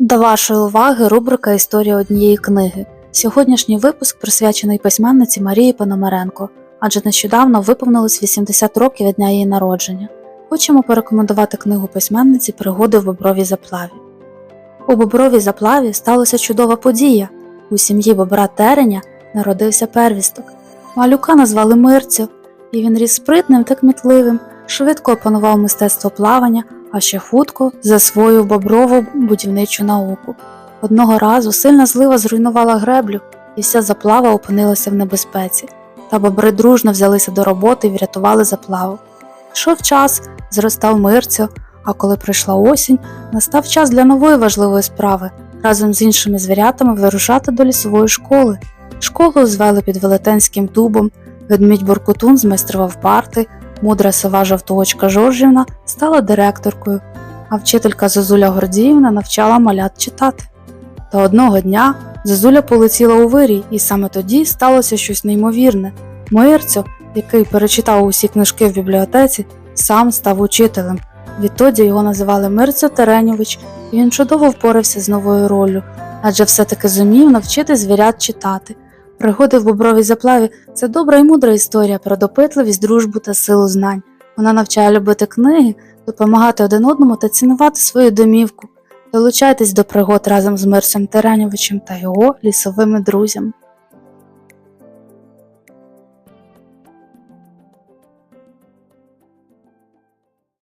До вашої уваги рубрика Історія однієї книги. Сьогоднішній випуск присвячений письменниці Марії Пономаренко, адже нещодавно виповнилось 80 років від дня її народження. Хочемо порекомендувати книгу письменниці Пригоди в бобровій заплаві. У бобровій заплаві сталася чудова подія. У сім'ї бобра Тереня народився первісток. Малюка назвали Мирцю, і він ріс спритним та кмітливим, швидко опанував мистецтво плавання, а ще хутко засвоїв боброву будівничу науку. Одного разу сильна злива зруйнувала греблю, і вся заплава опинилася в небезпеці. Та бобри дружно взялися до роботи і врятували заплаву. Йшов час, зростав мирцю, а коли прийшла осінь, настав час для нової важливої справи разом з іншими звірятами вирушати до лісової школи. Школу звели під велетенським дубом, ведмідь Буркутун змайстрував парти, мудра сова жовтоочка Жоржівна стала директоркою, а вчителька Зозуля Гордіївна навчала малят читати. Та одного дня Зозуля полетіла у вирій, і саме тоді сталося щось неймовірне. Мирцю, який перечитав усі книжки в бібліотеці, сам став учителем. Відтоді його називали Мирця Тереньович, і він чудово впорався з новою роллю, адже все-таки зумів навчити звірят читати. Пригоди в бобровій заплаві це добра і мудра історія про допитливість, дружбу та силу знань. Вона навчає любити книги, допомагати один одному та цінувати свою домівку. Долучайтесь до пригод разом з Мирцем Тереньовичем та його лісовими друзями.